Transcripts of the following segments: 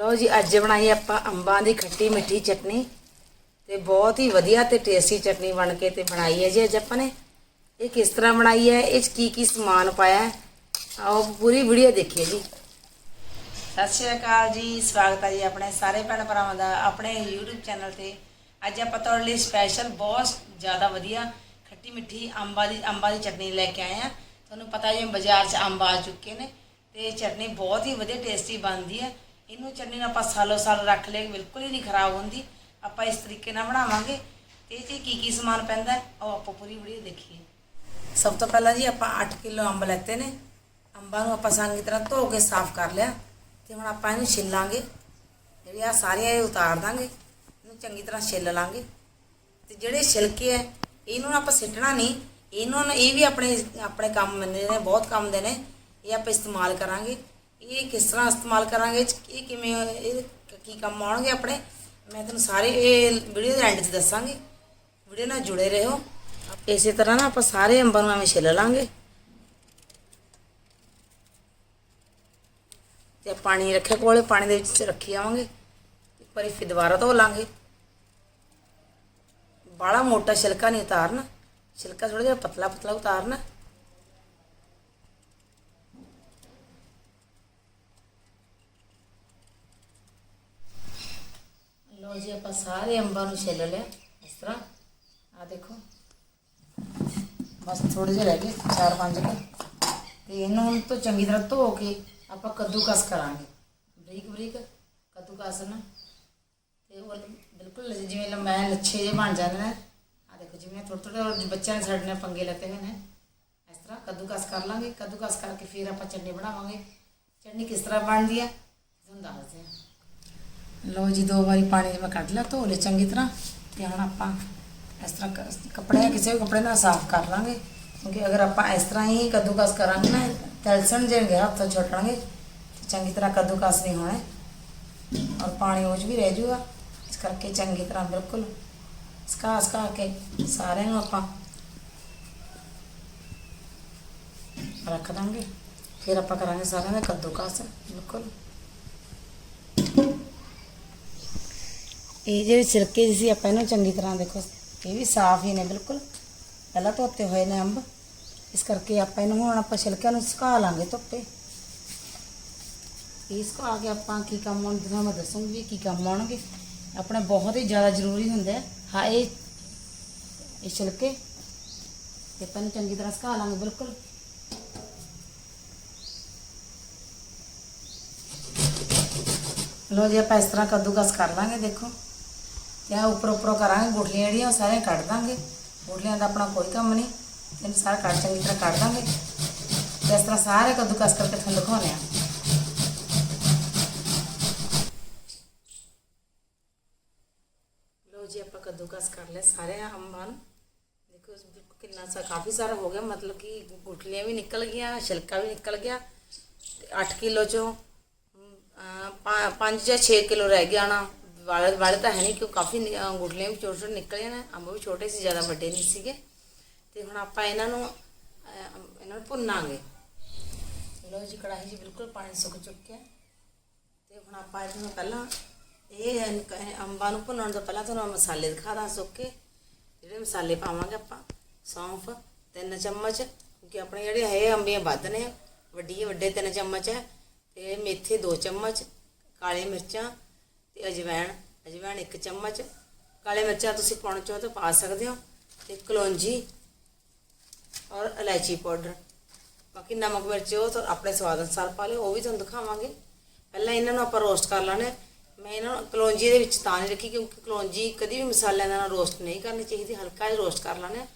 ਲਓ ਜੀ, ਅੱਜ ਬਣਾਈ ਆਪਾਂ ਅੰਬਾਂ ਦੀ ਖੱਟੀ ਮਿੱਠੀ ਚਟਨੀ ਤੇ ਬਹੁਤ ਹੀ ਵਧੀਆ ਤੇ ਟੇਸਟੀ ਚਟਨੀ ਬਣ ਕੇ ਤੇ ਬਣਾਈ ਹੈ ਜੀ ਅੱਜ ਆਪਾਂ ਨੇ। ਇਹ ਕਿਸ ਤਰ੍ਹਾਂ ਬਣਾਈ ਹੈ, ਇਹ 'ਚ ਕੀ ਕੀ ਸਮਾਨ ਪਾਇਆ ਹੈ, ਆਓ ਪੂਰੀ ਵੀਡੀਓ ਦੇਖੀਏ ਜੀ। ਸਤਿ ਸ਼੍ਰੀ ਅਕਾਲ ਜੀ, ਸਵਾਗਤ ਹੈ ਜੀ ਆਪਣੇ ਸਾਰੇ ਭੈਣ ਭਰਾਵਾਂ ਦਾ ਆਪਣੇ YouTube ਚੈਨਲ ਤੇ। ਅੱਜ ਆਪਾਂ ਤੁਹਾਡੇ ਲਈ ਸਪੈਸ਼ਲ ਬਹੁਤ ਜ਼ਿਆਦਾ ਵਧੀਆ ਖੱਟੀ ਮਿੱਠੀ ਅੰਬਾਂ ਦੀ ਅੰਬਾਂ ਦੀ ਚਟਨੀ ਲੈ ਕੇ ਆਏ ਆ ਤੁਹਾਨੂੰ ਪਤਾ ਜੀ ਬਾਜ਼ਾਰ 'ਚ ਅੰਬ ਆ ਚੁੱਕੇ ਨੇ ਤੇ ਚਟਨੀ ਬਹੁਤ ਹੀ ਵਧੀਆ ਟੇਸਟੀ ਬਣਦੀ ਹੈ। ਇਹਨੂੰ ਚਟਨੀ ਨੂੰ ਆਪਾਂ ਸਾਲੋ ਸਾਲ ਰੱਖ ਲਏ, ਬਿਲਕੁਲ ਹੀ ਨਹੀਂ ਖਰਾਬ ਹੁੰਦੀ। ਆਪਾਂ ਇਸ ਤਰੀਕੇ ਨਾਲ ਬਣਾਵਾਂਗੇ। ਤੇ ਇਹ 'ਚ ਕੀ ਕੀ ਸਮਾਨ ਪੈਂਦਾ ਉਹ ਆਪਾਂ ਪੂਰੀ ਵੀਡੀਓ ਦੇਖੀਏ। ਸਭ ਤੋਂ ਪਹਿਲਾਂ ਜੀ ਆਪਾਂ 8 ਕਿਲੋ ਅੰਬ ਲੈਤੇ ਨੇ। ਅੰਬਾਂ ਨੂੰ ਆਪਾਂ ਚੰਗੀ ਤਰ੍ਹਾਂ ਧੋ ਕੇ ਸਾਫ਼ ਕਰ ਲਿਆ। ਤੇ ਹੁਣ ਆਪਾਂ ਇਹਨੂੰ ਛਿੱਲਾਂਗੇ। ਜਿਹੜੇ ਆ ਸਾਰੀਆਂ ਇਹ ਉਤਾਰ ਦਾਂਗੇ। ਇਹਨੂੰ ਚੰਗੀ ਤਰ੍ਹਾਂ ਛਿੱਲ ਲਾਂਗੇ। ਤੇ ਜਿਹੜੇ ਛਿਲਕੇ ਐ ਇਹਨੂੰ ਆਪਾਂ ਸਿੱਟਣਾ ਨਹੀਂ। ਇਹਨੂੰ ਇਹ ਵੀ ਆਪਣੇ ਆਪਣੇ ਕੰਮ ਨੇ, ਬਹੁਤ ਕੰਮ ਦੇ ਨੇ। ਇਹ ਆਪਾਂ ਇਸਤੇਮਾਲ ਕਰਾਂਗੇ। ਇਹ ਕਿਸ ਤਰ੍ਹਾਂ ਇਸਤੇਮਾਲ ਕਰਾਂਗੇ? ਇਹ 'ਚ ਇਹ ਕਿਵੇਂ ਇਹ ਕੀ ਕੰਮ ਆਉਣਗੇ ਆਪਣੇ? ਮੈਂ ਤੁਹਾਨੂੰ ਸਾਰੇ ਇਹ ਵੀਡੀਓ ਦੇ ਐਂਡ 'ਚ ਦੱਸਾਂਗੀ। ਵੀਡੀਓ ਨਾਲ ਜੁੜੇ ਰਹੋ। ਇਸੇ ਤਰ੍ਹਾਂ ਨਾ ਆਪਾਂ ਸਾਰੇ ਅੰਬਾਂ ਨੂੰ ਐਵੇਂ ਛਿੱਲ ਲਾਂਗੇ। ਤੇ ਪਾਣੀ ਰੱਖੇ ਕੋਲੇ, ਪਾਣੀ ਦੇ ਵਿੱਚ ਰੱਖੀ ਆਵਾਂਗੇ। ਇੱਕ ਵਾਰੀ ਫਿਰ ਦੁਬਾਰਾ ਧੋ ਲਾਂਗੇ। ਬਾੜਾ ਮੋਟਾ ਛਿਲਕਾ ਨਹੀਂ ਉਤਾਰਨਾ। ਛਿਲਕਾ ਥੋੜਾ ਜਿਹਾ ਪਤਲਾ ਪਤਲਾ ਉਤਾਰਨਾ। ਲੋ ਜੀ ਆਪਾਂ ਸਾਰੇ ਅੰਬਾਂ ਨੂੰ ਛਿੱਲ ਲਿਆ, ਇਸ ਤਰ੍ਹਾਂ। ਆ ਦੇਖੋ। ਬਸ ਥੋੜੇ ਜਿਹੇ ਰਹਿ ਗਏ, ਚਾਰ ਪੰਜ ਕੁ। ਤੇ ਇਹਨੂੰ ਹੁਣ ਤੋਂ ਚੰਗੀ ਤਰ੍ਹਾਂ ਧੋ ਕੇ ਆਪਾਂ ਕੱਦੂਕਸ ਕਰਾਂਗੇ। ਬਰੀਕ ਬਰੀਕ ਕੱਦੂਕਸ ਨਾ। ਤੇ ਉਹ ਬਿਲਕੁਲ ਜਿਵੇਂ ਲੰਮੇ ਲੱਛੇ ਜਿਹੇ ਬਣ ਜਾਂਦੇ ਨੇ। ਆ ਦੇਖੋ, ਜਿਵੇਂ ਥੋੜੇ ਥੋੜੇ ਬੱਚਿਆਂ ਨੇ ਸਾਡੇ ਨਾਲ ਪੰਗੇ ਲੱਤੇ ਹੋਏ ਨੇ। ਇਸ ਤਰ੍ਹਾਂ ਕੱਦੂਕਸ ਕਰ ਲਾਂਗੇ। ਕੱਦੂਕਸ ਕਰਕੇ ਫਿਰ ਆਪਾਂ ਚਟਨੀ ਬਣਾਵਾਂਗੇ। ਚਟਨੀ ਕਿਸ ਤਰ੍ਹਾਂ ਬਣਦੀ ਹੈ ਤੁਹਾਨੂੰ ਦੱਸਦੇ ਹਾਂ ਲਓ ਜੀ, ਦੋ ਵਾਰੀ ਪਾਣੀ ਮੈਂ ਕੱਢ ਲਿਆ, ਧੋ ਲਿਆ ਚੰਗੀ ਤਰ੍ਹਾਂ ਤੇ ਹੁਣ ਆਪਾਂ ਇਸ ਤਰ੍ਹਾਂ ਕ- ਕੱਪੜੇ ਕਿਸੇ ਵੀ ਕੱਪੜੇ ਨਾਲ ਸਾਫ਼ ਕਰ ਲਾਂਗੇ। ਕਿਉਂਕਿ ਅਗਰ ਆਪਾਂ ਇਸ ਤਰ੍ਹਾਂ ਹੀ ਕੱਦੂਕਸ ਕਰਾਂਗੇ ਨਾ ਤਲਸਣ ਜਾਣਗੇ ਹੱਥ ਛੋਟਣਗੇ ਤੇ ਚੰਗੀ ਤਰ੍ਹਾਂ ਕੱਦੂਕਸ ਨਹੀਂ ਹੋਣੇ। ਔਰ ਪਾਣੀ ਉਹ 'ਚ ਵੀ ਰਹਿ ਜਾਊਗਾ। ਇਸ ਕਰਕੇ ਚੰਗੀ ਤਰ੍ਹਾਂ ਬਿਲਕੁਲ ਸਕਾ ਸਕਾ ਕੇ ਸਾਰਿਆਂ ਨੂੰ ਆਪਾਂ ਰੱਖ ਦਾਂਗੇ। ਫਿਰ ਆਪਾਂ ਕਰਾਂਗੇ ਸਾਰਿਆਂ ਦਾ ਕੱਦੂਕਸ, ਬਿਲਕੁਲ। ਇਹ ਜਿਹੜੇ ਛਿਲਕੇ ਜਿਹੀ ਸੀ, ਆਪਾਂ ਇਹਨੂੰ ਚੰਗੀ ਤਰ੍ਹਾਂ ਦੇਖੋ। ਇਹ ਵੀ ਸਾਫ਼ ਹੀ ਨੇ, ਬਿਲਕੁਲ। ਪਹਿਲਾਂ ਧੋਤੇ ਹੋਏ ਨੇ ਅੰਬ। ਇਸ ਕਰਕੇ ਆਪਾਂ ਇਹਨੂੰ ਹੁਣ ਆਪਾਂ ਛਿਲਕਿਆਂ ਨੂੰ ਸੁਕਾ ਲਾਂਗੇ ਧੁੱਪੇ। ਇਹ ਸੁਕਾ ਕੇ ਆਪਾਂ ਕੀ ਕੰਮ ਆਉਣ ਦਿਨਾਂ ਮੈਂ ਦੱਸੂਗੀ ਕੀ ਕੰਮ ਆਉਣਗੇ। ਆਪਣੇ ਬਹੁਤ ਹੀ ਜ਼ਿਆਦਾ ਜ਼ਰੂਰੀ ਹੁੰਦਾ ਆ। ਹਾਂ, ਇਹ ਇਹ ਛਿਲਕੇ। ਤੇ ਆਪਾਂ ਨੂੰ ਚੰਗੀ ਤਰ੍ਹਾਂ ਸੁਕਾ ਲਾਂਗੇ, ਬਿਲਕੁਲ। ਲੋ ਜੀ, ਆਪਾਂ ਇਸ ਤਰ੍ਹਾਂ ਕੱਦੂਕਸ ਕਰ ਲਾਂਗੇ, ਦੇਖੋ। ਤੇ ਆ ਉੱਪਰ ਉੱਪਰੋਂ ਕਰਾਂਗੇ, ਗੁਠਲੀਆਂ ਜਿਹੜੀਆਂ ਉਹ ਸਾਰੀਆਂ ਕੱਢ ਦਾਂਗੇ। ਗੁਠਲੀਆਂ ਦਾ ਆਪਣਾ ਕੋਈ ਕੰਮ ਨਹੀਂ, ਇਹਨੂੰ ਸਾਰਾ ਕੱਢ, ਚੰਗੀ ਤਰ੍ਹਾਂ ਕੱਢ ਦਾਂਗੇ। ਤੇ ਇਸ ਤਰ੍ਹਾਂ ਸਾਰੇ ਕੱਦੂਕਸ ਕਰਕੇ ਤੁਹਾਨੂੰ ਦਿਖਾਉਂਦੇ ਆ ਲੋ ਜੀ, ਆਪਾਂ ਕੱਦੂਕਸ ਕਰ ਲਿਆ ਸਾਰੇ ਅੰਬਾਂ ਨੂੰ। ਦੇਖੋ ਇਸ ਬਿਲਕੁਲ ਕਿੰਨਾ ਸਾ, ਕਾਫੀ ਸਾਰਾ ਹੋ ਗਿਆ, ਮਤਲਬ ਕਿ ਗੁਠਲੀਆਂ ਵੀ ਨਿਕਲ ਗਈਆਂ, ਛਿਲਕਾ ਵੀ ਨਿਕਲ ਗਿਆ। 8 ਕਿਲੋ ਚੋਂ 5 ਜਾਂ 6 ਕਿਲੋ ਰਹਿ ਗਿਆ ਨਾ ਵਾਲੇ ਵਾਲੇ ਤਾਂ ਹੈ ਨਹੀਂ ਕਿਉਂ ਕਾਫੀ ਨਿ- ਅਹ ਗੁਠਲੀਆਂ ਵੀ ਛੋਟੇ ਛੋਟੇ ਨਿਕਲੇ ਨੇ ਅੰਬ ਵੀ ਛੋਟੇ ਸੀ ਜ਼ਿਆਦਾ ਵੱਡੇ ਨਹੀਂ ਸੀਗੇ ਤੇ ਹੁਣ ਆਪਾਂ ਇਹਨਾਂ ਨੂੰ ਅਹ, ਇਹਨਾਂ ਨੂੰ ਭੁੰਨਾਂਗੇ ਲੋ ਜੀ ਕੜਾਹੀ 'ਚ ਬਿਲਕੁਲ ਪਾਣੀ ਸੁੱਕ ਚੁੱਕਿਆ ਤੇ ਹੁਣ ਆਪਾਂ ਇਹਨੂੰ ਪਹਿਲਾਂ ਇਹ ਅਨ- ਅੰਬਾਂ ਨੂੰ ਭੁੰਨਣ ਤੋਂ ਪਹਿਲਾਂ ਤੁਹਾਨੂੰ ਮੈਂ ਮਸਾਲੇ ਦਿਖਾ ਦਾਂ ਸੁੱਕੇ ਜਿਹੜੇ ਮਸਾਲੇ ਪਾਵਾਂਗੇ ਆਪਾਂ ਸੌਂਫ ਤਿੰਨ ਚਮਚ ਕਿਉਂਕਿ ਆਪਣੇ ਜਿਹੜੇ ਹੈ ਅੰਬੀਆਂ ਵੱਧ ਨੇ ਵੱਡੀ ਵੱਡੇ ਤਿੰਨ ਚਮਚ ਹੈ ਤੇ ਮੇਥੇ ਦੋ ਚਮਚ ਕਾਲੇ ਮਿਰਚਾਂ ਤੇ ਅਜਵਾਇਣ ਅਜਵਾਇਣ ਇੱਕ ਚਮਚ। ਕਾਲੇ ਮਿਰਚਾਂ ਤੁਸੀਂ ਪਾਉਣਾ ਚਾਹੋ ਤਾਂ ਪਾ ਸਕਦੇ ਹੋ। ਤੇ ਕਲੌਂਜੀ ਔਰ ਇਲਾਇਚੀ ਪਾਊਡਰ। ਬਾਕੀ ਨਮਕ, ਮਿਰਚ, ਉਹ ਤਾਂ ਆਪਣੇ ਸਵਾਦ ਅਨੁਸਾਰ ਪਾ ਲਿਓ, ਉਹ ਵੀ ਤੁਹਾਨੂੰ ਦਿਖਾਵਾਂਗੇ। ਪਹਿਲਾਂ ਇਹਨਾਂ ਨੂੰ ਆਪਾਂ ਰੋਸਟ ਕਰ ਲੈਣਾ ਹੈ। ਮੈਂ ਇਹਨਾਂ ਨੂੰ ਕਲੌਂਜੀ ਦੇ ਵਿੱਚ ਤਾਂ ਨਹੀਂ ਰੱਖੀ, ਕਿਉਂਕਿ ਕਲੌਂਜੀ ਕਦੀ ਵੀ ਮਸਾਲਿਆਂ ਦੇ ਨਾਲ ਰੋਸਟ ਨਹੀਂ ਕਰਨੀ ਚਾਹੀਦੀ। ਹਲਕਾ ਜਿਹਾ ਰੋਸਟ ਕਰ ਲੈਣਾ ਹੈ।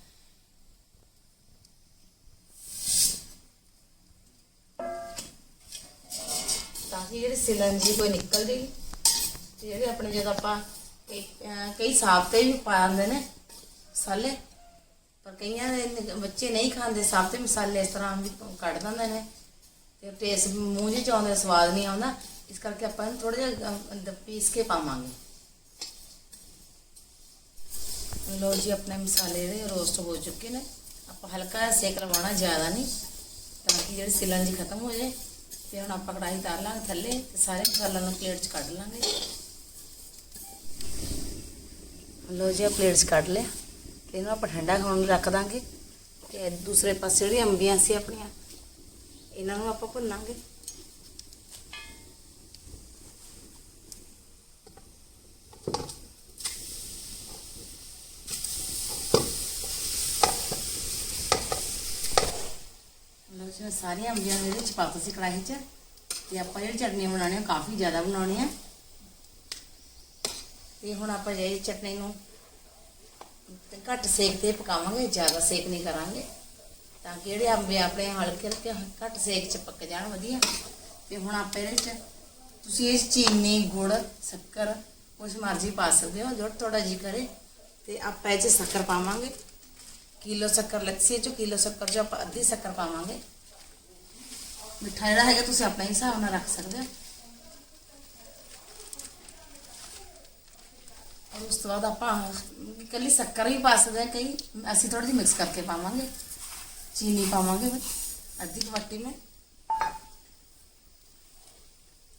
ਤਾਂ ਕਿ ਜਿਹੜੀ ਸਿਲਨ ਜੀ ਕੋਈ ਨਿਕਲ ਜਾਏਗੀ ਜਿਹੜੇ ਆਪਣੇ ਜਦੋਂ ਆਪਾਂ ਕਈ ਅਹ ਕਈ ਵੀ ਪਾ ਦਿੰਦੇ ਨੇ ਮਸਾਲੇ। ਪਰ ਕਈਆਂ ਦੇ ਬੱਚੇ ਨਹੀਂ ਖਾਂਦੇ ਸਾਬਤੇ ਮਸਾਲੇ ਇਸ ਤਰ੍ਹਾਂ ਵੀ ਕੱਢ ਦਿੰਦੇ ਨੇ। ਤੇ ਟੇਸਟ ਮੂੰਹ 'ਚ ਆਉਂਦਾ ਸਵਾਦ ਨਹੀਂ ਆਉਂਦਾ। ਇਸ ਕਰਕੇ ਆਪਾਂ ਇਹਨੂੰ ਥੋੜਾ ਜਿਹਾ ਅਹ, ਪੀਸ ਕੇ ਪਾਵਾਂਗੇ। ਲੋ ਜੀ ਆਪਣੇ ਮਸਾਲੇ ਜਿਹੜੇ ਰੋਸਟ ਹੋ ਚੁੱਕੇ ਨੇ। ਆਪਾਂ ਹਲਕਾ ਜਿਹਾ ਸੇਕ ਲਵਾਉਣਾ ਜ਼ਿਆਦਾ ਨਹੀਂ ਤਾਂ ਕਿ ਜਿਹੜੀ ਸਿਲਨ ਜੀ ਖਤਮ ਹੋ ਜਾਏ। ਤੇ ਹੁਣ ਆਪਾਂ ਕੜਾਹੀ ਤਾਰ ਲਾਂਗੇ ਥੱਲੇ ਤੇ ਸਾਰੇ ਮਸਾਲਿਆਂ ਨੂੰ ਪਲੇਟ 'ਚ ਕੱਢ ਲਾਂਗੇ। ਲੋ ਜੀ ਪਲੇਟ 'ਚ ਕੱਢ ਲਿਆ ਤੇ ਇਹਨੂੰ ਆਪਾਂ ਠੰਡਾ ਖਾਣ ਨੂੰ ਰੱਖ ਦਾਂਗੇ। ਤੇ ਦੂਸਰੇ ਪਾਸੇ ਜਿਹੜੀ ਅੰਬੀਆਂ ਸੀ ਆਪਣੀਆਂ, ਇਹਨਾਂ ਨੂੰ ਆਪਾਂ ਭੁੰਨਾਂਗੇ। ਸਾਰੀਆਂ ਅੰਬੀਆਂ ਨੂੰ ਇਹਦੇ ਵਿੱਚ ਪਾਤਾ ਸੀ ਕੜਾਹੀ 'ਚ। ਤੇ ਆਪਾਂ ਜਿਹੜੀ ਚਟਨੀ ਬਣਾਉਣੀ ਆ ਕਾਫੀ ਜ਼ਿਆਦਾ ਬਣਾਉਣੀ ਆ। ਤੇ ਹੁਣ ਆਪਾਂ ਜਿਹੜੀ ਚਟਨੀ ਨੂੰ ਘੱਟ ਸੇਕ ਤੇ ਪਕਾਵਾਂਗੇ, ਜ਼ਿਆਦਾ ਸੇਕ ਨਹੀਂ ਕਰਾਂਗੇ। ਤਾਂ ਕਿ ਜਿਹੜੇ ਅੰਬੇ ਆਪਣੇ ਹਲਕੇ ਹਲਕੇ ਘੱਟ ਸੇਕ 'ਚ ਪੱਕ ਜਾਣ, ਵਧੀਆ। ਤੇ ਹੁਣ ਆਪਾਂ ਇਹਦੇ 'ਚ ਤੁਸੀਂ ਇਸ ਚੀਨੀ, ਗੁੜ, ਸ਼ੱਕਰ, ਕੁਛ ਮਰਜ਼ੀ ਪਾ ਸਕਦੇ ਹੋ, ਜੋ ਤੁਹਾਡਾ ਜੀ ਕਰੇ। ਤੇ ਆਪਾਂ ਇਹ 'ਚ ਸ਼ੱਕਰ ਪਾਵਾਂਗੇ। ਕਿਲੋ ਸ਼ੱਕਰ ਲੱਸੀ ਚੋਂ ਕਿਲੋ ਸ਼ੱਕਰ ਜੋ ਆਪਾਂ ਅੱਧੀ ਸ਼ੱਕਰ ਪਾਵਾਂਗੇ। ਮਿੱਠਾ ਜਿਹੜਾ ਹੈਗਾ, ਤੁਸੀਂ ਆਪਣੇ ਹਿਸਾਬ ਨਾਲ ਰੱਖ ਸਕਦੇ ਹੋ। ਔਰ ਉਸ ਤੋਂ ਬਾਅਦ ਆਪਾਂ ਇਕੱਲੀ ਸ਼ੱਕਰ ਵੀ ਪਾ ਸਕਦੇ ਹਾਂ ਕਈ ਅਸੀਂ ਥੋੜੀ ਜਿਹੀ ਮਿਕਸ ਕਰਕੇ ਪਾਵਾਂਗੇ ਚੀਨੀ ਪਾਵਾਂਗੇ ਅੱਧੀ ਕੁ ਮੈਂ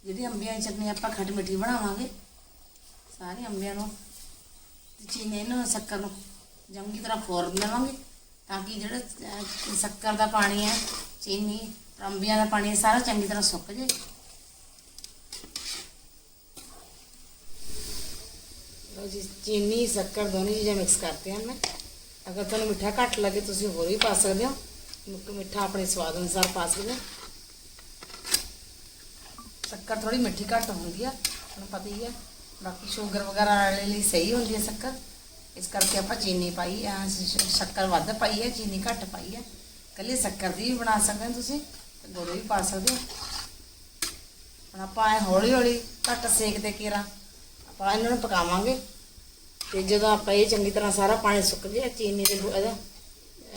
ਜਿਹੜੀ ਅੰਬੀਆਂ ਦੀ ਚਟਨੀ ਆਪਾਂ ਖੱਟ ਮਿੱਠੀ ਬਣਾਵਾਂਗੇ ਸਾਰੇ ਅੰਬੀਆਂ ਨੂੰ ਤੇ ਚੀਨੀ ਨੂੰ ਸ਼ੱਕਰ ਨੂੰ ਚੰਗੀ ਤਰ੍ਹਾਂ ਫੋਰ ਲਵਾਂਗੇ ਤਾਂ ਕਿ ਜਿਹੜਾ ਸ਼ੱਕਰ ਦਾ ਪਾਣੀ ਹੈ ਚੀਨੀ ਅੰਬੀਆਂ ਦਾ ਪਾਣੀ ਹੈ, ਸਾਰਾ ਚੰਗੀ ਤਰ੍ਹਾਂ ਸੁੱਕ ਜੇ ਜੀ ਚੀਨੀ ਸ਼ੱਕਰ ਦੋਨੇ ਚੀਜ਼ਾਂ ਮਿਕਸ ਕਰਤੇ ਹਨ ਮੈਂ ਅਗਰ ਤੁਹਾਨੂੰ ਮਿੱਠਾ ਘੱਟ ਲੱਗੇ, ਤੁਸੀਂ ਹੋਰ ਵੀ ਪਾ ਸਕਦੇ ਹੋ। ਮਿੱਠਾ ਆਪਣੇ ਸਵਾਦ ਅਨੁਸਾਰ ਪਾ ਸਕਦੇ ਹੋ। ਸ਼ੱਕਰ ਥੋੜੀ ਮਿੱਠੀ ਘੱਟ ਹੁੰਦੀ ਆ, ਤੁਹਾਨੂੰ ਪਤਾ ਹੀ ਹੈ ਬਾਕੀ ਸ਼ੂਗਰ ਵਗੈਰਾ ਵਾਲੇ ਲਈ ਸਹੀ ਹੁੰਦੀ ਹੈ ਸ਼ੱਕਰ। ਇਸ ਕਰਕੇ ਆਪਾਂ ਚੀਨੀ ਪਾਈ ਆ ਸ਼ੱਕਰ ਵੱਧ ਪਾਈ ਹੈ ਚੀਨੀ ਘੱਟ ਪਾਈ ਹੈ ਕੱਲੀ ਸ਼ੱਕਰ ਦੀ ਵੀ ਬਣਾ ਸਕਦੇ ਤੁਸੀਂ, ਤੇ ਗੁੜ ਵੀ ਪਾ ਸਕਦੇ ਹੋ। ਹੁਣ ਆਪਾਂ ਐ ਹੌਲੀ ਹੌਲੀ ਘੱਟ ਸੇਕ ਤੇ ਕੀਰਾ, ਆਪਾਂ ਇਹਨਾਂ ਨੂੰ ਪਕਾਵਾਂਗੇ। ਤੇ ਜਦੋਂ ਆਪਾਂ ਇਹ ਚੰਗੀ ਤਰ੍ਹਾਂ ਸਾਰਾ ਪਾਣੀ ਸੁੱਕ ਗਿਆ ਚੀਨੀ ਤੇ ਇਹਦਾ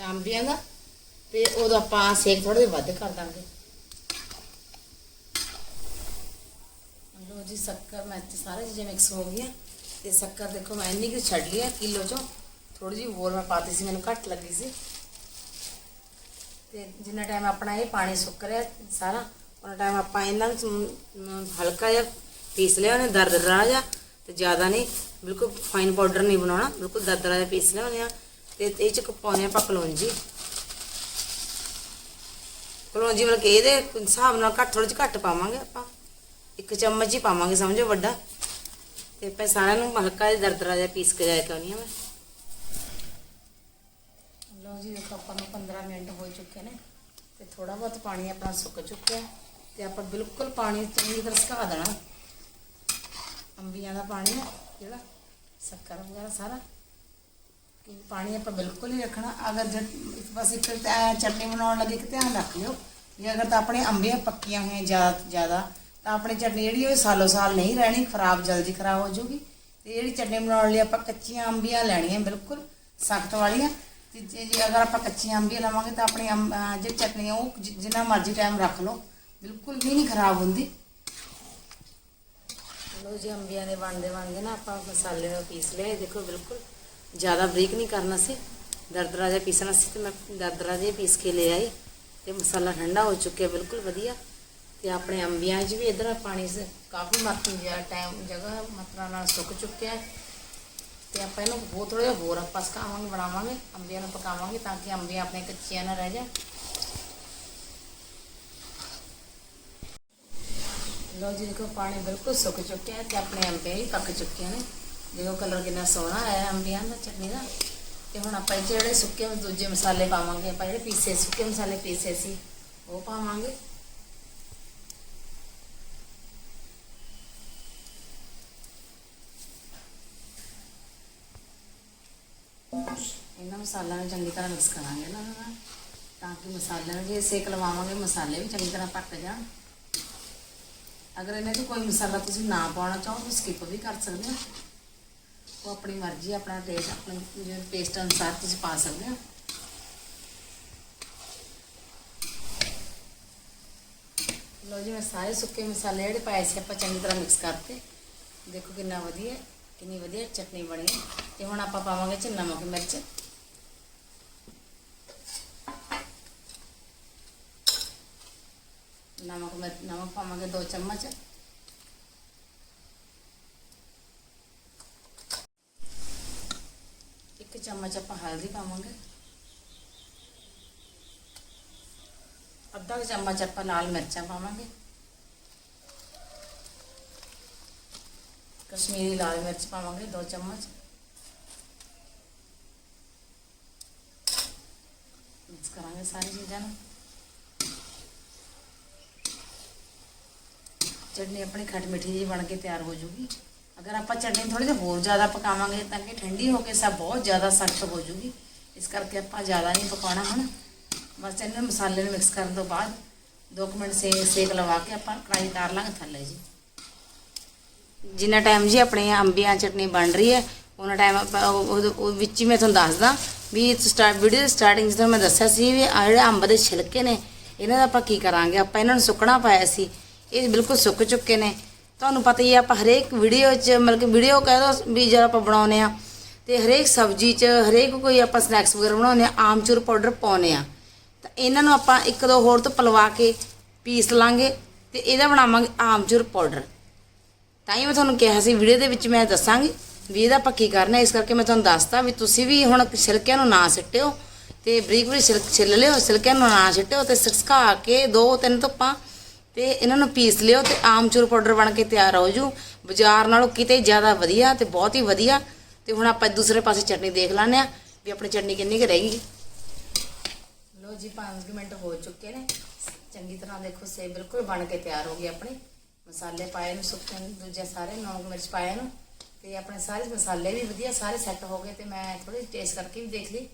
ਅੰਬੀਆਂ ਦਾ, ਤੇ ਉਦੋਂ ਆਪਾਂ ਸੇਕ ਥੋੜਾ ਜਿਹਾ ਵੱਧ ਕਰ ਦਾਂਗੇ। ਲੋ ਜੀ, ਸ਼ੱਕਰ, ਮੈਂ ਤੇ ਸਾਰੇ ਚੀਜ਼ਾਂ ਮਿਕਸ ਹੋ ਗਈਆਂ। ਤੇ ਸ਼ੱਕਰ ਦੇਖੋ, ਮੈਂ ਇੰਨੀ ਕੁ ਛੱਡ ਲਈ ਕਿਲੋ ਚੋਂ। ਥੋੜੀ ਜਿਹੀ ਹੋਰ ਮੈਂ ਪਾਤੀ ਸੀ, ਮੈਨੂੰ ਘੱਟ ਲੱਗੀ ਸੀ। ਤੇ ਜਿੰਨਾ ਟਾਈਮ ਆਪਣਾ ਇਹ ਪਾਣੀ ਸੁੱਕ ਰਿਹਾ ਸਾਰਾ ਉਹਨਾਂ ਟਾਈਮ ਆਪਾਂ ਇਹਨਾਂ ਨੂੰ ਹਲਕਾ ਜਿਹਾ ਪੀਸ ਲਿਆ, ਉਹਨੇ ਦਰਦਰਾ ਜਿਹਾ ਤੇ ਜ਼ਿਆਦਾ ਨਹੀਂ, ਬਿਲਕੁਲ ਫਾਈਨ ਪਾਊਡਰ ਨਹੀਂ ਬਣਾਉਣਾ, ਬਿਲਕੁਲ ਦਰਦਰਾ ਜਿਹਾ ਪੀਸ ਲਿਆ ਉਹਨੇ ਤੇ ਇਹ ਚ ਪਾਉਣੇ ਆਪਾਂ ਕਲੌਂਜੀ। ਕਲੌਂਜੀ ਮਤਲਬ ਕਿ ਇਹਦੇ ਹਿਸਾਬ ਨਾਲ ਘੱਟ ਥੋੜੀ ਜਿਹੀ ਘੱਟ ਪਾਵਾਂਗੇ ਆਪਾਂ। ਇੱਕ ਚਮਚ ਹੀ ਪਾਵਾਂਗੇ, ਸਮਝੋ ਵੱਡਾ। ਤੇ ਆਪਾਂ ਸਾਰਿਆਂ ਨੂੰ ਹਲਕਾ ਜਿਹਾ ਦਰਦਰਾ ਜਿਹਾ ਪੀਸ ਕੇ ਜਾਇਆ ਕਰਨੀ ਆ ਮੈਂ। ਲਓ ਜੀ, ਦੇਖੋ ਆਪਾਂ ਨੂੰ 15 ਮਿੰਟ ਹੋ ਚੁੱਕੇ ਨੇ। ਤੇ ਥੋੜਾ ਬਹੁਤ ਪਾਣੀ ਆਪਣਾ ਸੁੱਕ ਚੁੱਕਿਆ। ਤੇ ਆਪਾਂ ਬਿਲਕੁਲ ਪਾਣੀ ਚੰਗੀ ਤਰ੍ਹਾਂ ਸੁਕਾ ਦੇਣਾ। ਅੰਬੀਆਂ ਦਾ ਪਾਣੀ ਹੈ ਜਿਹੜਾ ਸ਼ੱਕਰ ਵਗੈਰਾ ਸਾਰਾ। ਕਿ ਪਾਣੀ ਆਪਾਂ ਬਿਲਕੁਲ ਹੀ ਰੱਖਣਾ। ਅਗਰ ਜੇ ਇੱਕ ਬਸ ਇੱਕ ਚਟਨੀ ਬਣਾਉਣ ਲੱਗੇ ਕਿ ਧਿਆਨ ਰੱਖ ਲਿਓ ਜੇ ਅਗਰ ਤਾਂ ਆਪਣੇ ਅੰਬੀਆਂ ਪੱਕੀਆਂ ਹੋਈਆਂ ਜ਼ਿਆਦਾ ਜ਼ਿਆਦਾ, ਤਾਂ ਆਪਣੀ ਚਟਨੀ ਜਿਹੜੀ ਉਹ ਸਾਲੋ ਸਾਲ ਨਹੀਂ ਰਹਿਣੀ, ਖਰਾਬ ਜਲਦੀ ਖਰਾਬ ਹੋ ਜਾਊਗੀ। ਤੇ ਜਿਹੜੀ ਚਟਨੀ ਬਣਾਉਣ ਲਈ ਆਪਾਂ ਕੱਚੀਆਂ ਅੰਬੀਆਂ ਲੈਣੀਆਂ ਬਿਲਕੁਲ ਸਖਤ ਵਾਲੀਆਂ। ਤੇ ਜੇ ਜੇ ਅਗਰ ਆਪਾਂ ਕੱਚੀਆਂ ਅੰਬੀਆਂ ਲਵਾਂਗੇ ਤਾਂ ਆਪਣੀ ਅੰਬ- ਜਿਹੜੀ ਚਟਨੀ ਉਹ ਜਿੰਨਾ ਮਰਜ਼ੀ ਟਾਈਮ ਰੱਖ ਲਓ। ਬਿਲਕੁਲ ਵੀ ਨਹੀਂ ਖਰਾਬ ਹੁੰਦੀ। ਲੋ ਜੀ, ਅੰਬੀਆਂ ਦੇ ਬਣਦੇ ਬਣਦੇ ਨਾ ਆਪਾਂ ਮਸਾਲੇ ਦਾ ਪੀਸ ਲਿਆ ਦੇਖੋ, ਬਿਲਕੁਲ ਜ਼ਿਆਦਾ ਬਰੀਕ ਨਹੀਂ ਕਰਨਾ ਸੀ। ਦਰਦਰਾ ਜਿਹਾ ਪੀਸਣਾ ਸੀ ਤੇ ਮੈਂ ਦਰਦਰਾ ਜਿਹਾ ਪੀਸ ਕੇ ਲੈ ਆਈ ਤੇ ਮਸਾਲਾ ਠੰਡਾ ਹੋ ਚੁੱਕਿਆ, ਬਿਲਕੁਲ ਵਧੀਆ। ਤੇ ਆਪਣੇ ਅੰਬੀਆਂ 'ਚ ਵੀ ਇਧਰ ਪਾਣੀ ਸ, ਕਾਫੀ ਮਾਤਰਾ ਟਾਈਮ ਜਗ੍ਹਾ ਮਾਤਰਾ ਨਾਲ ਸੁੱਕ ਚੁੱਕਿਆ ਹੈ। ਤੇ ਆਪਾਂ ਇਹਨੂੰ ਬਹੁਤ ਥੋੜਾ ਜਿਹਾ ਹੋਰ ਆਪਾਂ ਸੁਕਾਵਾਂਗੇ ਬਣਾਵਾਂਗੇ, ਅੰਬੀਆਂ ਨੂੰ ਪਕਾਵਾਂਗੇ ਤਾਂ ਕਿ ਅੰਬੀਆਂ ਆਪਣੇ ਕੱਚੀਆਂ ਨਾ ਰਹਿ ਜਾਣ। ਲਓ ਜੀ, ਦੇਖੋ ਪਾਣੀ ਬਿਲਕੁਲ ਸੁੱਕ ਚੁੱਕਿਆ ਹੈ ਤੇ ਆਪਣੇ ਅੰਬੇ ਵੀ ਪੱਕ ਚੁੱਕੇ ਨੇ। ਦੇਖੋ ਕਲਰ ਕਿੰਨਾ ਸੋਹਣਾ ਆਇਆ ਅੰਬੀਆਂ ਦਾ, ਚਟਨੀ ਦਾ। ਤੇ ਹੁਣ ਆਪਾਂ ਜਿਹੜੇ ਸੁੱਕੇ ਦੂਜੇ ਮਸਾਲੇ ਪਾਵਾਂਗੇ, ਆਪਾਂ ਜਿਹੜੇ ਪੀਸੇ ਸੁੱਕੇ ਮਸਾਲੇ ਪੀਸੇ ਸੀ ਉਹ ਪਾਵਾਂਗੇ। ਇਹਨਾਂ ਮਸਾਲਿਆਂ ਨੂੰ ਚੰਗੀ ਤਰ੍ਹਾਂ ਮਿਕਸ ਕਰਾਂਗੇ ਨਾ, ਤਾਂ ਕਿ ਮਸਾਲਿਆਂ ਨੂੰ ਜੇ ਸੇਕ ਲਵਾਵਾਂਗੇ, ਮਸਾਲੇ ਵੀ ਚੰਗੀ ਤਰ੍ਹਾਂ ਪੱਕ ਜਾਣ। ਅਗਰ ਇਹਨਾਂ 'ਚ ਕੋਈ ਮਸਾਲਾ ਤੁਸੀਂ ਨਾ ਪਾਉਣਾ ਚਾਹੋ ਤਾਂ ਸਕਿਪ ਵੀ ਕਰ ਸਕਦੇ ਹੋ ਉਹ ਆਪਣੀ ਮਰਜ਼ੀ ਆਪਣਾ ਟੇਸਟ ਆਪਣੇ ਜਿਵੇਂ ਟੇਸਟ ਅਨੁਸਾਰ ਤੁਸੀਂ ਪਾ ਸਕਦੇ ਹੋ ਲੋ ਜੀ ਮੈਂ ਸਾਰੇ ਸੁੱਕੇ ਮਸਾਲੇ ਜਿਹੜੇ ਪਾਏ ਸੀ ਆਪਾਂ ਚੰਗੀ ਤਰ੍ਹਾਂ ਮਿਕਸ ਕਰਤੇ ਦੇਖੋ ਕਿੰਨਾ ਵਧੀਆ ਕਿੰਨੀ ਵਧੀਆ ਚਟਨੀ ਬਣੀ ਹੈ ਤੇ ਹੁਣ ਆਪਾਂ ਪਾਵਾਂਗੇ ਚ ਨਮਕ ਮਿਰਚ ਨਮਕ ਮਿਰਚ ਨਮਕ ਪਾਵਾਂਗੇ 2 ਚਮਚ ਇੱਕ ਚਮਚ ਆਪਾਂ ਹਲਦੀ ਪਾਵਾਂਗੇ ਅੱਧਾ ਕੁ ਚਮਚ ਆਪਾਂ ਲਾਲ ਮਿਰਚਾਂ ਪਾਵਾਂਗੇ ਕਸ਼ਮੀਰੀ ਲਾਲ ਮਿਰਚ ਪਾਵਾਂਗੇ 2 ਚਮਚ ਮਿਕਸ ਕਰਾਂਗੇ ਸਾਰੀ ਚੀਜ਼ਾਂ ਚਟਨੀ ਆਪਣੀ ਖੱਟ ਮਿੱਠੀ ਜੀ ਬਣ ਕੇ ਤਿਆਰ ਹੋ ਜੂਗੀ। ਅਗਰ ਆਪਾਂ ਚਟਨੀ ਥੋੜੀ ਜਿਹੀ ਹੋਰ ਜ਼ਿਆਦਾ ਪਕਾਵਾਂਗੇ ਤਾਂ ਕਿ ਠੰਡੀ ਹੋ ਕੇ ਸਭ ਬਹੁਤ ਜ਼ਿਆਦਾ ਸਖਤ ਹੋ ਜੂਗੀ। ਇਸ ਕਰਕੇ ਆਪਾਂ ਜ਼ਿਆਦਾ ਨਹੀਂ ਪਕਾਉਣਾ ਹੁਣ। ਬਸ ਇਹਨਾਂ ਮਸਾਲੇ ਨੂੰ ਮਿਕਸ ਕਰਨ ਤੋਂ ਬਾਅਦ 2 ਮਿੰਟ ਸੇ ਸੇਕ ਲਵਾ ਕੇ ਆਪਾਂ ਕੜਾਈ ਤਾਰ ਲਾਂਗੇ ਥੱਲੇ ਜੀ। ਜਿੰਨਾ ਟਾਈਮ ਜੀ ਆਪਣੇ ਅੰਬੀਆਂ ਚਟਨੀ ਬਣ ਰਹੀ ਹੈ, ਉਹਨਾਂ ਟਾਈਮ ਆਪਾਂ ਉਹ- ਵਿੱਚ ਹੀ ਮੈਂ ਤੁਹਾਨੂੰ ਦੱਸਦਾ ਵੀ ਸਟਾਰਟ ਵੀਡੀਓ ਦੇ ਸਟਾਰਟਿੰਗ ਜਦੋਂ ਮੈਂ ਦੱਸਿਆ ਸੀ ਵੀ ਆਹ ਜਿਹੜੇ ਅੰਬ ਦੇ ਛਿਲਕੇ ਨੇ, ਇਹਨਾਂ ਦਾ ਆਪਾਂ ਕੀ ਕਰਾਂਗੇ? ਆਪਾਂ ਇਹਨਾਂ ਨੂੰ ਸੁੱਕਣਾ ਪਾਇਆ ਸੀ। ਇਹ ਬਿਲਕੁਲ ਸੁੱਕ ਚੁੱਕੇ ਨੇ। ਤੁਹਾਨੂੰ ਪਤਾ ਹੀ ਹੈ ਆਪਾਂ ਹਰੇਕ ਵੀਡੀਓ 'ਚ, ਮਤਲਬ ਕਿ ਵੀਡੀਓ ਕਹਿ ਦੋ ਵੀ ਜਦੋਂ ਆਪਾਂ ਬਣਾਉਨੇ ਆ, ਤੇ ਹਰੇਕ ਸਬਜ਼ੀ 'ਚ, ਹਰੇਕ ਕੋਈ ਆਪਾਂ ਸਨੈਕਸ ਵਗੈਰਾ ਬਣਾਉਂਦੇ ਆ, ਆਮਚੂਰ ਪਾਊਡਰ ਪਾਉਨੇ ਆ। ਤਾਂ ਇਹਨਾਂ ਨੂੰ ਆਪਾਂ ਇੱਕ ਦੋ ਹੋਰ ਤੋਂ ਪਲਵਾ ਕੇ ਪੀਸ ਲਾਂਗੇ ਤੇ ਇਹਦਾ ਬਣਾਵਾਂਗੇ ਆਮਚੂਰ ਪਾਊਡਰ। ਤਾਂ ਹੀ ਮੈਂ ਤੁਹਾਨੂੰ ਕਿਹਾ ਸੀ ਵੀਡੀਓ ਦੇ ਵਿੱਚ ਮੈਂ ਦੱਸਾਂਗੀ ਵੀ ਇਹਦਾ ਆਪਾਂ ਕੀ ਕਰਨਾ ਇਸ ਕਰਕੇ ਮੈਂ ਤੁਹਾਨੂੰ ਦੱਸਤਾ ਵੀ ਤੁਸੀਂ ਵੀ ਹੁਣ ਛਿਲਕਿਆਂ ਨੂੰ ਨਾ ਸਿੱਟਿਓ ਤੇ ਬਰੀਕ ਬਰੀਕ ਛਿਲ, ਛਿੱਲ ਲਿਓ, ਛਿਲਕਿਆਂ ਨੂੰ ਨਾ ਸਿੱਟਿਓ ਤੇ ਸੁਕਾ ਕੇ ਦੋ ਤਿੰਨ ਧੁੱਪਾਂ ਤੇ ਇਹਨਾਂ ਨੂੰ ਪੀਸ ਲਿਓ ਤੇ ਆਮਚੂਰ ਪਾਊਡਰ ਬਣ ਕੇ ਤਿਆਰ ਹੋ ਜੂ। ਬਾਜ਼ਾਰ ਨਾਲੋਂ ਕਿਤੇ ਜ਼ਿਆਦਾ ਵਧੀਆ ਤੇ ਬਹੁਤ ਹੀ ਵਧੀਆ। ਤੇ ਹੁਣ ਆਪਾਂ ਦੂਸਰੇ ਪਾਸੇ ਚਟਨੀ ਦੇਖ ਲੈਂਦੇ ਆ ਵੀ ਆਪਣੀ ਚਟਨੀ ਕਿੰਨੀ ਕੁ ਰਹੇਗੀ। ਲੋ ਜੀ 5 ਮਿੰਟ ਹੋ ਚੁੱਕੇ ਨੇ। ਚੰਗੀ ਤਰ੍ਹਾਂ ਦੇਖੋ ਸੇ ਬਿਲਕੁਲ ਬਣ ਕੇ ਤਿਆਰ ਹੋ ਗਈ ਆਪਣੀ। ਮਸਾਲੇ ਪਾਏ ਨੂੰ ਸੁੱਕੇ ਨੂੰ, ਦੂਜੇ ਸਾਰੇ ਨਮਕ ਮਿਰਚ ਪਾਏ ਨੂੰ। ਤੇ ਆਪਣੇ ਸਾਰੇ ਮਸਾਲੇ ਵੀ ਵਧੀਆ, ਸਾਰੇ ਸੈੱਟ ਹੋ ਗਏ ਤੇ ਮੈਂ ਥੋੜੀ ਟੇਸਟ ਕਰਕੇ ਵੀ ਦੇਖ ਲਈ।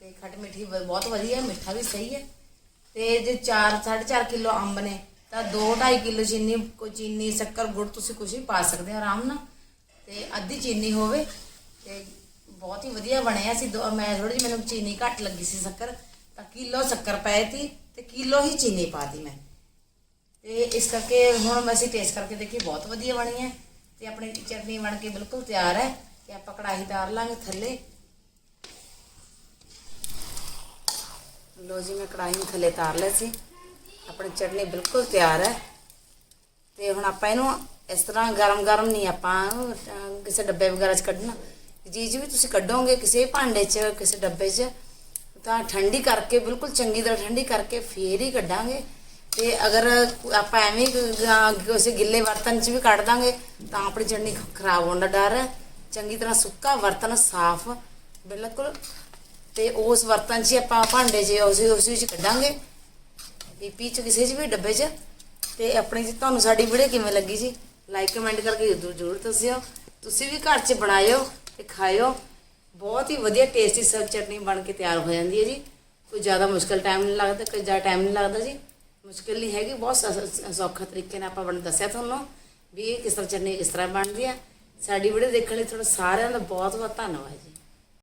ਤੇ ਖੱਟ ਮਿੱਠੀ ਬਹੁਤ ਵਧੀਆ, ਮਿੱਠਾ ਵੀ ਸਹੀ ਹੈ। ਤੇ ਜੇ 4 4.5 ਕਿਲੋ ਅੰਬ ਨੇ ਤਾਂ 2.5 ਕਿਲੋ ਚੀਨੀ, ਕੋਈ ਚੀਨੀ, ਸ਼ੱਕਰ, ਗੁੜ ਤੁਸੀਂ ਕੁਝ ਵੀ ਪਾ ਸਕਦੇ ਹੋ ਆਰਾਮ ਨਾਲ। ਤੇ ਅੱਧੀ ਚੀਨੀ ਹੋਵੇ ਤੇ ਬਹੁਤ ਹੀ ਵਧੀਆ ਬਣਿਆ ਸੀ। ਦੋ, ਮੈਂ ਥੋੜੀ ਜਿਹੀ ਮੈਨੂੰ ਚੀਨੀ ਘੱਟ ਲੱਗੀ ਸੀ ਸ਼ੱਕਰ, ਤਾਂ ਕਿਲੋ ਸ਼ੱਕਰ ਪਾਈ ਤੀ ਤੇ ਕਿਲੋ ਹੀ ਚੀਨੀ ਪਾਤੀ ਮੈਂ। ਤੇ ਇਸ ਕਰਕੇ ਹੁਣ ਅਸੀਂ ਟੇਸਟ ਕਰਕੇ ਦੇਖੀ ਬਹੁਤ ਵਧੀਆ ਬਣੀ ਹੈ ਤੇ ਆਪਣੀ ਚਟਨੀ ਬਣ ਕੇ ਬਿਲਕੁਲ ਤਿਆਰ ਹੈ ਤੇ ਆਪਾਂ ਕੜਾਹੀ ਤਾਰ ਲਾਂਗੇ ਥੱਲੇ। ਲੋ ਜੀ, ਮੈਂ ਕੜਾਹੀ ਨੂੰ ਥੱਲੇ ਤਾਰ ਲਿਆ ਸੀ। ਆਪਣੀ ਚਟਨੀ ਬਿਲਕੁਲ ਤਿਆਰ ਹੈ। ਤੇ ਹੁਣ ਆਪਾਂ ਇਹਨੂੰ ਇਸ ਤਰ੍ਹਾਂ ਗਰਮ ਗਰਮ ਨਹੀਂ ਆਪਾਂ ਕਿਸੇ ਡੱਬੇ ਵਗੈਰਾ 'ਚ ਕੱਢਣਾ। ਜੀ ਜੀ ਵੀ ਤੁਸੀਂ ਕੱਢੋਗੇ ਕਿਸੇ ਭਾਂਡੇ 'ਚ, ਕਿਸੇ ਡੱਬੇ 'ਚ, ਤਾਂ ਠੰਡੀ ਕਰਕੇ, ਬਿਲਕੁਲ ਚੰਗੀ ਤਰ੍ਹਾਂ ਠੰਡੀ ਕਰਕੇ ਫੇਰ ਹੀ ਕੱਢਾਂਗੇ। ਤੇ ਅਗਰ ਆਪਾਂ ਐਵੇਂ ਕਿਸੇ ਗਿੱਲੇ ਬਰਤਨ 'ਚ ਵੀ ਕੱਢ ਦਾਂਗੇ, ਤਾਂ ਆਪਣੀ ਚਟਨੀ ਖਰਾਬ ਹੋਣ ਦਾ ਡਰ ਹੈ। ਚੰਗੀ ਤਰ੍ਹਾਂ ਸੁੱਕਾ ਬਰਤਨ ਸਾਫ਼, ਬਿਲਕੁਲ। ਤੇ ਉਸ ਬਰਤਨ 'ਚ ਹੀ ਆਪਾਂ ਭਾਂਡੇ 'ਚ, ਉਸ ਉਸ ਵਿੱਚ ਕੱਢਾਂਗੇ। ਪੀਪੀ 'ਚ, ਕਿਸੇ 'ਚ ਵੀ ਡੱਬੇ 'ਚ। ਤੇ ਆਪਣੀ ਜੀ, ਤੁਹਾਨੂੰ ਸਾਡੀ ਵੀਡੀਓ ਕਿਵੇਂ ਲੱਗੀ ਜੀ? ਲਾਈਕ ਕਮੈਂਟ ਕਰਕੇ ਜ਼ਰੂਰ ਜ਼ਰੂਰ ਦੱਸਿਓ। ਤੁਸੀਂ ਵੀ ਘਰ 'ਚ ਬਣਾਇਓ ਤੇ ਖਾਇਓ। ਬਹੁਤ ਹੀ ਵਧੀਆ ਟੇਸਟੀ ਸਬ ਚਟਨੀ ਬਣ ਕੇ ਤਿਆਰ ਹੋ ਜਾਂਦੀ ਹੈ ਜੀ। ਕੋਈ ਜ਼ਿਆਦਾ ਮੁਸ਼ਕਲ ਟਾਈਮ ਨਹੀਂ ਲੱਗਦਾ, ਕੋਈ ਜ਼ਿਆਦਾ ਟਾਈਮ ਨਹੀਂ ਲੱਗਦਾ ਜੀ। ਮੁਸ਼ਕਲ ਨਹੀਂ ਹੈਗੀ, ਬਹੁਤ ਸੌਖਾ ਤਰੀਕੇ ਨਾਲ ਆਪਾਂ ਬਣ ਦੱਸਿਆ ਤੁਹਾਨੂੰ ਵੀ ਇਹ ਕਿਸ ਤਰ੍ਹਾਂ ਚਟਨੀ ਇਸ ਤਰ੍ਹਾਂ ਬਣਦੀ ਹੈ। ਸਾਡੀ ਵੀਡੀਓ ਦੇਖਣ ਲਈ ਤੁਹਾਡਾ ਸਾਰਿਆਂ ਦਾ ਬਹੁਤ ਬਹੁਤ ਧੰਨਵਾਦ ਜੀ।